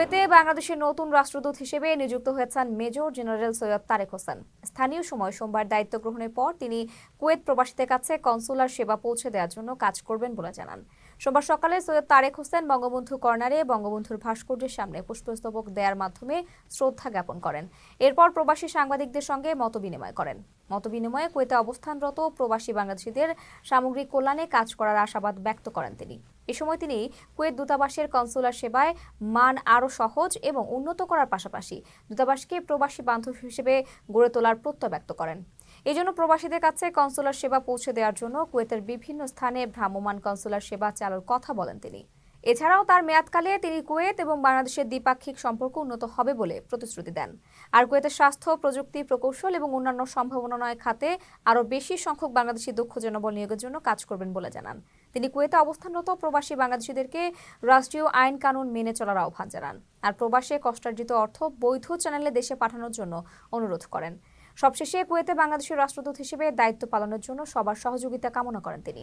কুয়েতে বাংলাদেশের নতুন রাষ্ট্রদূত হিসেবে নিযুক্ত হয়েছেন মেজর জেনারেল সৈয়দ তারেক হোসেন। স্থানীয় সময় সোমবার দায়িত্ব গ্রহণের পর তিনি কুয়েত প্রবাসীদের কাছে কনসুলার সেবা পৌঁছে দেওয়ার জন্য কাজ করবেন বলে জানান। সোমবার সকালে সৈয়দ তারেক হোসেন বঙ্গবন্ধু কর্নারে বঙ্গবন্ধুর ভাস্কর্যের সামনে পুষ্পস্তবক দেওয়ার মাধ্যমে শ্রদ্ধা জ্ঞাপন করেন। এরপর প্রবাসী সাংবাদিকদের সঙ্গে মতবিনিময় করেন। মতবিনিময়ে কুয়েতে অবস্থানরত প্রবাসী বাংলাদেশিদের সামগ্রিক কল্যাণে কাজ করার আশাবাদ ব্যক্ত করেন তিনি। এ সময় তিনি কুয়েত দূতাবাসের কনসুলার সেবায় মান আরও সহজ এবং উন্নত করার পাশাপাশি দূতাবাসকে প্রবাসী বান্ধব হিসেবে গড়ে তোলার প্রত্যয় ব্যক্ত করেন। এই জন্য প্রবাসীদের কাছে কনসুলার সেবা পৌঁছে দেওয়ার জন্য কুয়েতের বিভিন্ন স্থানে ভ্রাম্যমাণ কনসুলার সেবা চালুর কথা বলেন তিনি। এছাড়াও তার মেয়াদকালে তিনি কুয়েত এবং বাংলাদেশের দ্বিপাক্ষিক সম্পর্ক উন্নত হবে বলে প্রতিশ্রুতি দেন। আর কুয়েতের স্বাস্থ্য, প্রযুক্তি, প্রকৌশল এবং অন্যান্য সম্ভাবনাময় খাতে আরও বেশি সংখ্যক বাংলাদেশি দক্ষ জনবল নিয়োগের জন্য কাজ করবেন বলে জানান। তিনি কুয়েতে অবস্থানরত প্রবাসী বাংলাদেশিদেরকে রাষ্ট্রীয় আইন কানুন মেনে চলার আহ্বান জানান। আর প্রবাসে কষ্টার্জিত অর্থ বৈধ চ্যানেলে দেশে পাঠানোর জন্য অনুরোধ করেন। সবশেষে কুয়েতে বাংলাদেশের রাষ্ট্রদূত হিসেবে দায়িত্ব পালনের জন্য সবার সহযোগিতা কামনা করেন তিনি।